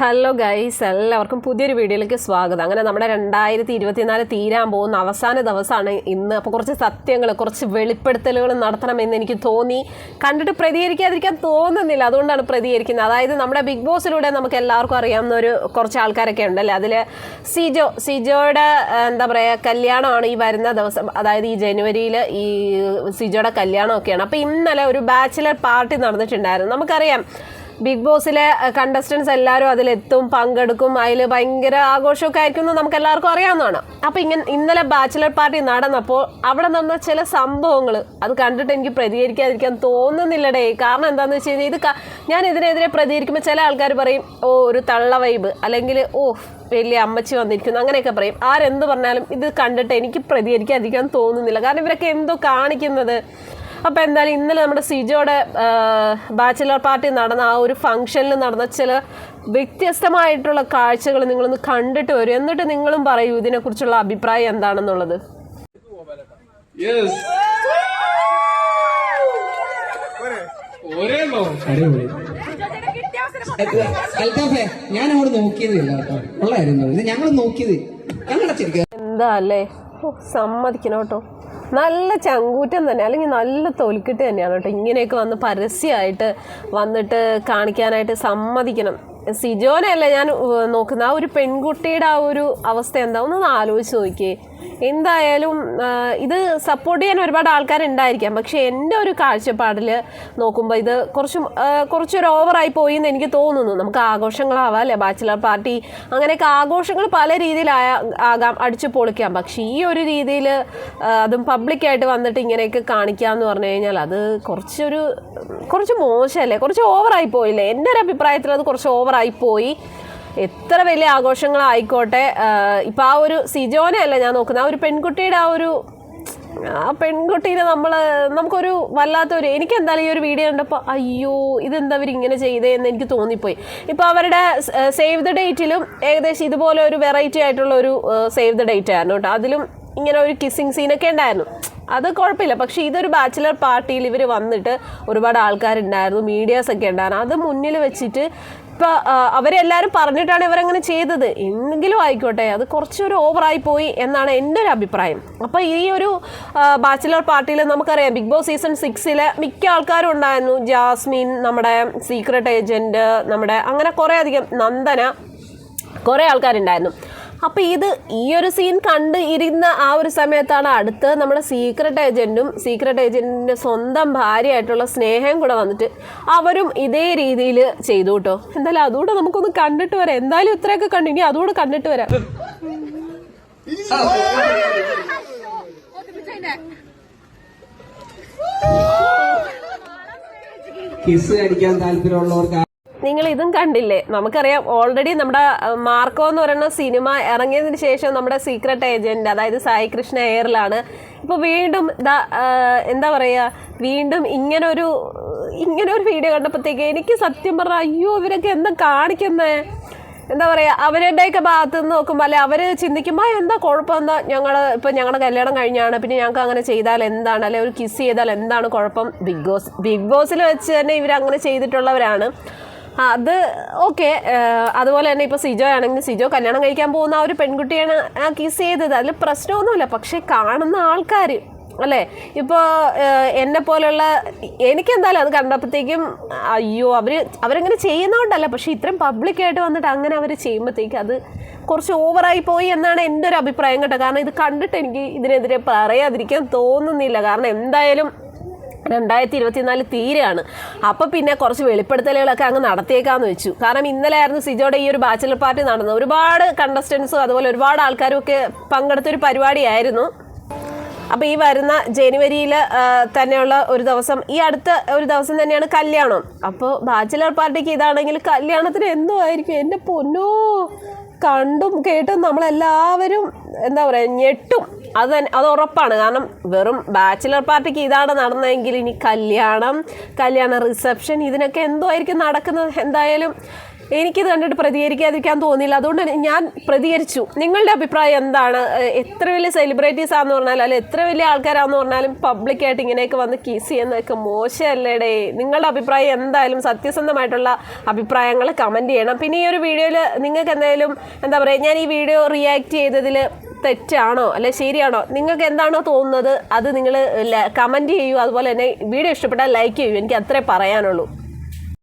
Hello guys എല്ലാവർക്കും പുതിയൊരു വീഡിയോയിലേക്ക് സ്വാഗതം. അങ്ങനെ നമ്മുടെ രണ്ടായിരത്തി ഇരുപത്തിനാല് തീരാൻ പോകുന്ന അവസാന ദിവസമാണ് ഇന്ന്. അപ്പോൾ കുറച്ച് സത്യങ്ങൾ കുറച്ച് വെളിപ്പെടുത്തലുകൾ നടത്തണമെന്ന് എനിക്ക് തോന്നി. കണ്ടിട്ട് പ്രതികരിക്കാതിരിക്കാൻ തോന്നുന്നില്ല. അതുകൊണ്ടാണ് പ്രതികരിക്കുന്നത്. അതായത് നമ്മുടെ ബിഗ് ബോസിലൂടെ നമുക്ക് എല്ലാവർക്കും അറിയാവുന്ന ഒരു കുറച്ച് ആൾക്കാരൊക്കെ ഉണ്ടല്ലേ? അതിൽ സിജോ സിജോയുടെ എന്താ പറയുക കല്യാണമാണ് ഈ വരുന്ന ദിവസം. അതായത് ഈ ജനുവരിയിൽ ഈ സിജോയുടെ കല്യാണമൊക്കെയാണ്. അപ്പോൾ ഇന്നലെ ഒരു ബാച്ചിലർ പാർട്ടി നടന്നിട്ടുണ്ടായിരുന്നു. നമുക്കറിയാം ബിഗ് ബോസിലെ കണ്ടസ്റ്റൻസ് എല്ലാവരും അതിലെത്തും പങ്കെടുക്കും അതിൽ ഭയങ്കര ആഘോഷമൊക്കെ ആയിരിക്കും എന്ന് നമുക്ക് എല്ലാവർക്കും അറിയാവുന്നതാണ്. അപ്പോൾ ഇങ്ങനെ ഇന്നലെ ബാച്ചിലർ പാർട്ടി നടന്നപ്പോൾ അവിടെ നടന്ന ചില സംഭവങ്ങൾ അത് കണ്ടിട്ട് എനിക്ക് പ്രതികരിക്കാതിരിക്കാൻ തോന്നുന്നില്ലടേ. കാരണം എന്താണെന്ന് വെച്ച് കഴിഞ്ഞാൽ ഇത് ഞാൻ ഇതിനെതിരെ പ്രതികരിക്കുമ്പോൾ ചില ആൾക്കാർ പറയും ഓ ഒരു തള്ള വൈബ് അല്ലെങ്കിൽ ഓ വലിയ അമ്മച്ചി വന്നിരിക്കുന്നു. അങ്ങനെയൊക്കെ പറയും. ആരെന്ത് പറഞ്ഞാലും ഇത് കണ്ടിട്ട് എനിക്ക് പ്രതികരിക്കാതിരിക്കാൻ തോന്നുന്നില്ല. കാരണം ഇവരൊക്കെ എന്തോ കാണിക്കുന്നത്. അപ്പോൾ എന്തായാലും ഇന്നലെ നമ്മുടെ സിജോയുടെ ബാച്ചിലർ പാർട്ടി നടന്ന ആ ഒരു ഫംഗ്ഷനിൽ നടന്ന ചില വ്യത്യസ്തമായിട്ടുള്ള കാഴ്ചകൾ നിങ്ങളൊന്ന് കണ്ടിട്ട് വരും. എന്നിട്ട് നിങ്ങളും പറയൂ ഇതിനെക്കുറിച്ചുള്ള അഭിപ്രായം എന്താണെന്നുള്ളത്. ഞാൻ അങ്ങോട്ട് നോക്കിയതില്ല കേട്ടോ. ഉള്ളായിരുന്നു ഇത് ഞങ്ങൾ നോക്കിയത്. ഞങ്ങളുടെ ശരിക്കും എന്താ അല്ലേ? സമ്മതിക്കണോട്ടോ സമ്മതിക്കണം കേട്ടോ. നല്ല ചങ്കൂറ്റം തന്നെ അല്ലെങ്കിൽ നല്ല തൊലിക്കെട്ട് തന്നെയാണ് കേട്ടോ. ഇങ്ങനെയൊക്കെ വന്ന് പരസ്യമായിട്ട് വന്നിട്ട് കാണിക്കാനായിട്ട് സമ്മതിക്കണം. സിജോനെയല്ല ഞാൻ നോക്കുന്ന ആ ഒരു പെൺകുട്ടിയുടെ ആ ഒരു അവസ്ഥ എന്താ? ഒന്ന് ആലോചിച്ച് നോക്കിയേ. എന്തായാലും ഇത് സപ്പോർട്ട് ചെയ്യാൻ ഒരുപാട് ആൾക്കാരുണ്ടായിരിക്കാം. പക്ഷേ എന്റെ ഒരു കാഴ്ചപ്പാടിൽ നോക്കുമ്പോൾ ഇത് കുറച്ചും കുറച്ചൊരു ഓവറായി പോയി എന്ന് എനിക്ക് തോന്നുന്നു. നമുക്ക് ആഘോഷങ്ങളാവാം അല്ലേ? ബാച്ചിലർ പാർട്ടി അങ്ങനെയൊക്കെ ആഘോഷങ്ങൾ പല രീതിയിലായ ആകാം അടിച്ചു പൊളിക്കാം. പക്ഷേ ഈ ഒരു രീതിയിൽ അതും പബ്ലിക്കായിട്ട് വന്നിട്ട് ഇങ്ങനെയൊക്കെ കാണിക്കുക എന്ന് പറഞ്ഞു കഴിഞ്ഞാൽ അത് കുറച്ചൊരു കുറച്ച് മോശമല്ലേ? കുറച്ച് ഓവറായി പോയില്ലേ? എന്റെ ഒരു അഭിപ്രായത്തിൽ അത് കുറച്ച് ഓവറായി പോയി. എത്ര വലിയ ആഘോഷങ്ങളായിക്കോട്ടെ ഇപ്പം ആ ഒരു സിജോനെ അല്ല ഞാൻ നോക്കുന്നത്. ആ ഒരു പെൺകുട്ടിയുടെ ആ ഒരു ആ പെൺകുട്ടീനെ നമ്മൾ നമുക്കൊരു വല്ലാത്തൊരു എനിക്ക് എന്തായാലും ഈ ഒരു വീഡിയോ കണ്ടപ്പോൾ അയ്യോ ഇതെന്താ അവർ ഇങ്ങനെ ചെയ്തേ എന്ന് എനിക്ക് തോന്നിപ്പോയി. ഇപ്പോൾ അവരുടെ സേവ് ദ ഡേറ്റിലും ഏകദേശം ഇതുപോലെ ഒരു വെറൈറ്റി ആയിട്ടുള്ള ഒരു സേവ് ദ ഡേറ്റ് ആയിരുന്നു കേട്ടോ. അതിലും ഇങ്ങനെ ഒരു കിസ്സിങ് സീനൊക്കെ ഉണ്ടായിരുന്നു. അത് കുഴപ്പമില്ല. പക്ഷേ ഇതൊരു ബാച്ചിലർ പാർട്ടിയിൽ ഇവർ വന്നിട്ട് ഒരുപാട് ആൾക്കാരുണ്ടായിരുന്നു മീഡിയാസൊക്കെ ഉണ്ടായിരുന്നു. അത് മുന്നിൽ വെച്ചിട്ട് ഇപ്പോൾ അവരെല്ലാവരും പറഞ്ഞിട്ടാണ് ഇവരങ്ങനെ ചെയ്തത്. എങ്കിലും ആയിക്കോട്ടെ അത് കുറച്ചൊരു ഓവറായി പോയി എന്നാണ് എന്റെ ഒരു അഭിപ്രായം. അപ്പോൾ ഈ ഒരു ബാച്ചിലർ പാർട്ടിയിൽ നമുക്കറിയാം ബിഗ് ബോസ് സീസൺ സിക്സിൽ മിക്ക ആൾക്കാരും ഉണ്ടായിരുന്നു ജാസ്മിൻ നമ്മുടെ സീക്രട്ട് ഏജന്റ് നമ്മുടെ അങ്ങനെ കുറേ അധികം നന്ദന കുറേ ആൾക്കാരുണ്ടായിരുന്നു. അപ്പോൾ ഇത് ഈ ഒരു സീൻ കണ്ട് ഇരുന്ന ആ ഒരു സമയത്താണ് അടുത്ത് നമ്മുടെ സീക്രട്ട് ഏജന്റും സീക്രട്ട് ഏജന്റിന്റെ സ്വന്തം ഭാര്യയായിട്ടുള്ള സ്നേഹം കൂടെ വന്നിട്ട് അവരും ഇതേ രീതിയിൽ ചെയ്തു കേട്ടോ. എന്തായാലും അതുകൂടെ നമുക്കൊന്ന് കണ്ടിട്ട് വരാം. എന്തായാലും ഇത്രയൊക്കെ കണ്ടു. ഇനി അതുകൂടെ കണ്ടിട്ട് വരാം. കിസ് അടിക്കാൻ താല്പര്യമുള്ളവർക്ക് നിങ്ങൾ ഇതും കണ്ടില്ലേ? നമുക്കറിയാം ഓൾറെഡി നമ്മുടെ മാർക്കോ എന്ന് പറയുന്ന സിനിമ ഇറങ്ങിയതിന് ശേഷം നമ്മുടെ സീക്രട്ട് ഏജന്റ് അതായത് സായി കൃഷ്ണ എയറിലാണ് ഇപ്പോൾ വീണ്ടും എന്താ പറയുക വീണ്ടും ഇങ്ങനൊരു ഇങ്ങനൊരു വീഡിയോ കണ്ടപ്പോഴത്തേക്ക് എനിക്ക് സത്യം പറഞ്ഞാൽ അയ്യോ ഇവരൊക്കെ എന്താ കാണിക്കുന്നേ? എന്താ പറയുക അവരുടെയൊക്കെ ഭാഗത്ത് നിന്ന് നോക്കുമ്പോൾ അല്ലെ അവർ ചിന്തിക്കുമ്പോൾ "ആ, എന്താ കുഴപ്പമെന്താ? ഞങ്ങൾ ഇപ്പം ഞങ്ങളുടെ കല്യാണം കഴിഞ്ഞാണ്. പിന്നെ ഞങ്ങൾക്ക് അങ്ങനെ ചെയ്താൽ എന്താണ്? അല്ലെ ഒരു കിസ് ചെയ്താൽ എന്താണ് കുഴപ്പം? ബിഗ് ബോസ് ബിഗ് ബോസിൽ വെച്ച് തന്നെ ഇവർ അങ്ങനെ ചെയ്തിട്ടുള്ളവരാണ്. അത് ഓക്കെ അതുപോലെ തന്നെ ഇപ്പോൾ സിജോ ആണെങ്കിൽ സിജോ കല്യാണം കഴിക്കാൻ പോകുന്ന ആ ഒരു പെൺകുട്ടിയാണ് കിസ് ചെയ്തത്. അതിൽ പ്രശ്നമൊന്നുമില്ല. പക്ഷേ കാണുന്ന ആൾക്കാർ അല്ലേ? ഇപ്പോൾ എന്നെ പോലുള്ള എനിക്കെന്തായാലും അത് കണ്ടപ്പോഴത്തേക്കും അയ്യോ അവർ അവരങ്ങനെ ചെയ്യുന്നതുകൊണ്ടല്ല പക്ഷേ ഇത്രയും പബ്ലിക്കായിട്ട് വന്നിട്ട് അങ്ങനെ അവർ ചെയ്യുമ്പോഴത്തേക്ക് അത് കുറച്ച് ഓവറായി പോയി എന്നാണ് എന്റെ ഒരു അഭിപ്രായം കേട്ടോ. കാരണം ഇത് കണ്ടിട്ട് എനിക്ക് ഇതിനെതിരെ പറയാതിരിക്കാൻ തോന്നുന്നില്ല. കാരണം എന്തായാലും രണ്ടായിരത്തി ഇരുപത്തിനാല് തീരെയാണ്. അപ്പോൾ പിന്നെ കുറച്ച് വെളിപ്പെടുത്തലുകളൊക്കെ അങ്ങ് നടത്തിയേക്കാന്ന് വെച്ചു. കാരണം ഇന്നലെ ആയിരുന്നു സിജോയുടെ ഈ ഒരു ബാച്ചിലർ പാർട്ടി നടന്നത്. ഒരുപാട് കണ്ടസ്റ്റൻസും അതുപോലെ ഒരുപാട് ആൾക്കാരും ഒക്കെ പങ്കെടുത്തൊരു പരിപാടിയായിരുന്നു. അപ്പോൾ ഈ വരുന്ന ജനുവരിയിൽ തന്നെയുള്ള ഒരു ദിവസം ഈ അടുത്ത ഒരു ദിവസം തന്നെയാണ് കല്യാണം. അപ്പോൾ ബാച്ചിലർ പാർട്ടിക്ക് ഇതാണെങ്കിൽ കല്യാണത്തിന് എന്തോ ആയിരിക്കും? എന്റെ പൊന്നോ കണ്ടും കേട്ടും നമ്മളെല്ലാവരും എന്താ പറയുക ഞെട്ടും. അത് അത് ഉറപ്പാണ്. കാരണം വെറും ബാച്ചിലർ പാർട്ടിക്ക് ഇതാണ് നടന്നതെങ്കിൽ ഇനി കല്യാണം കല്യാണ റിസപ്ഷൻ ഇതിനൊക്കെ എന്തോ ആയിരിക്കും നടക്കുന്നത്? എന്തായാലും എനിക്കിത് കണ്ടിട്ട് പ്രതികരിക്കാതിരിക്കാൻ തോന്നിയില്ല. അതുകൊണ്ട് തന്നെ ഞാൻ പ്രതികരിച്ചു. നിങ്ങളുടെ അഭിപ്രായം എന്താണ്? എത്ര വലിയ സെലിബ്രിറ്റീസ് ആണെന്ന് പറഞ്ഞാലും അല്ലെ എത്ര വലിയ ആൾക്കാരാന്ന് പറഞ്ഞാലും പബ്ലിക്കായിട്ട് ഇങ്ങനെയൊക്കെ വന്ന് കിസ് ചെയ്യുന്നതൊക്കെ മോശമല്ലേടേ? നിങ്ങളുടെ അഭിപ്രായം എന്തായാലും സത്യസന്ധമായിട്ടുള്ള അഭിപ്രായങ്ങൾ കമന്റ് ചെയ്യണം. പിന്നെ ഈ ഒരു വീഡിയോയിൽ നിങ്ങൾക്ക് എന്തായാലും എന്താ പറയുക ഞാൻ ഈ വീഡിയോ റിയാക്ട് ചെയ്തതിൽ തെറ്റാണോ? അല്ലെ ശരിയാണോ? നിങ്ങൾക്ക് എന്താണോ തോന്നുന്നത്? അത് നിങ്ങൾ കമന്റ് ചെയ്യൂ. അതുപോലെ തന്നെ വീഡിയോ ഇഷ്ടപ്പെട്ടാൽ ലൈക്ക് ചെയ്യൂ. എനിക്ക് അത്രേ പറയാനുള്ളൂ.